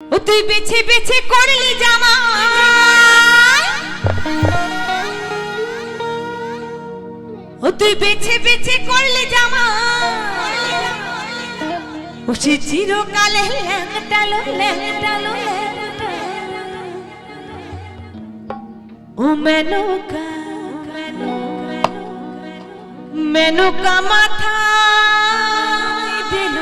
তুই বেছে বেছে করলি জামা ও তুই বেছে বেছে করলি জামা ও সে চিরকালে ল্যাংটালো ও মেনকা মেনকা মাথা দিল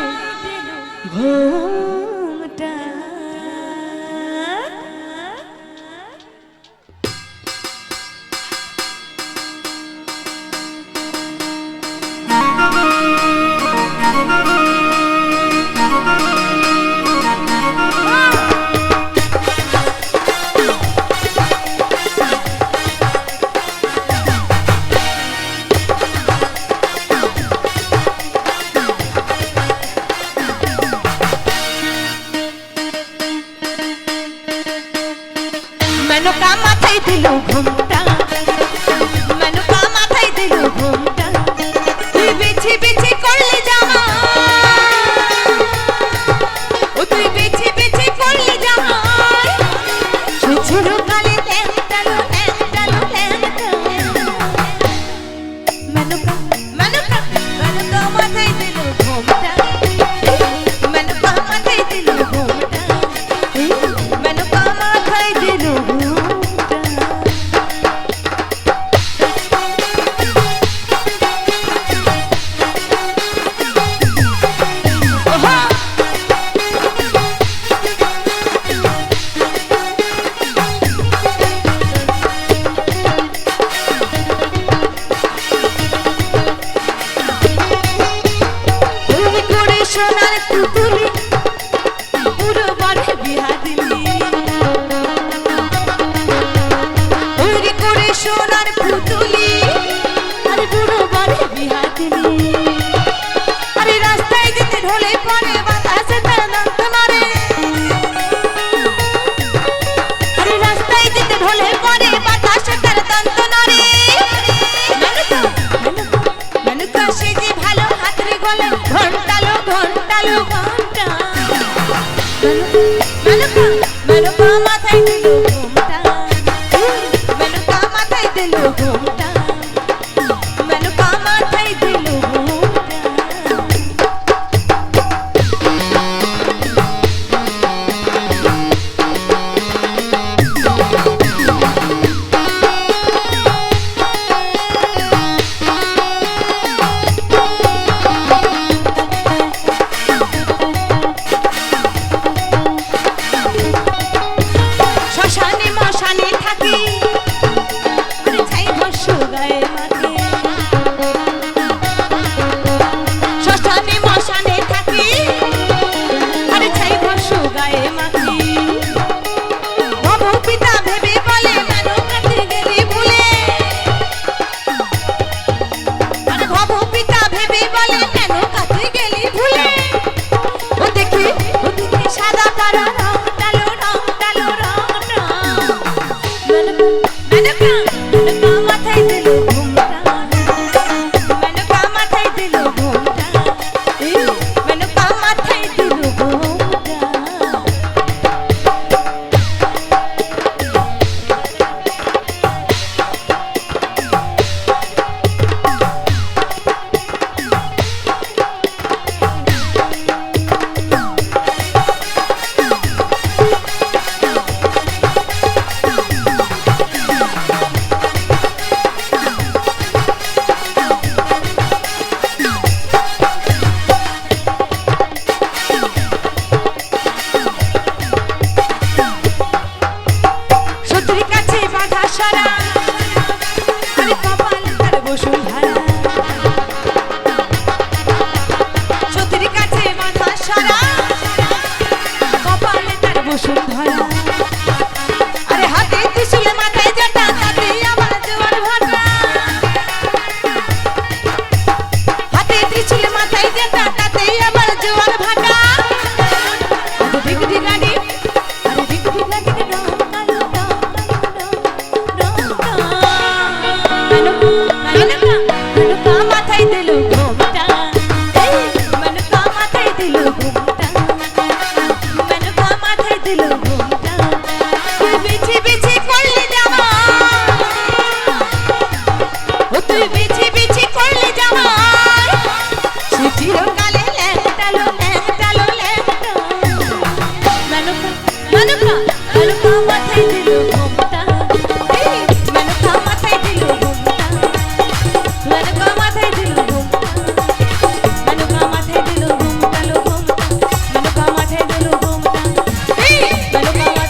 সোনার টুকু শ্মশানে থাকি। Come on.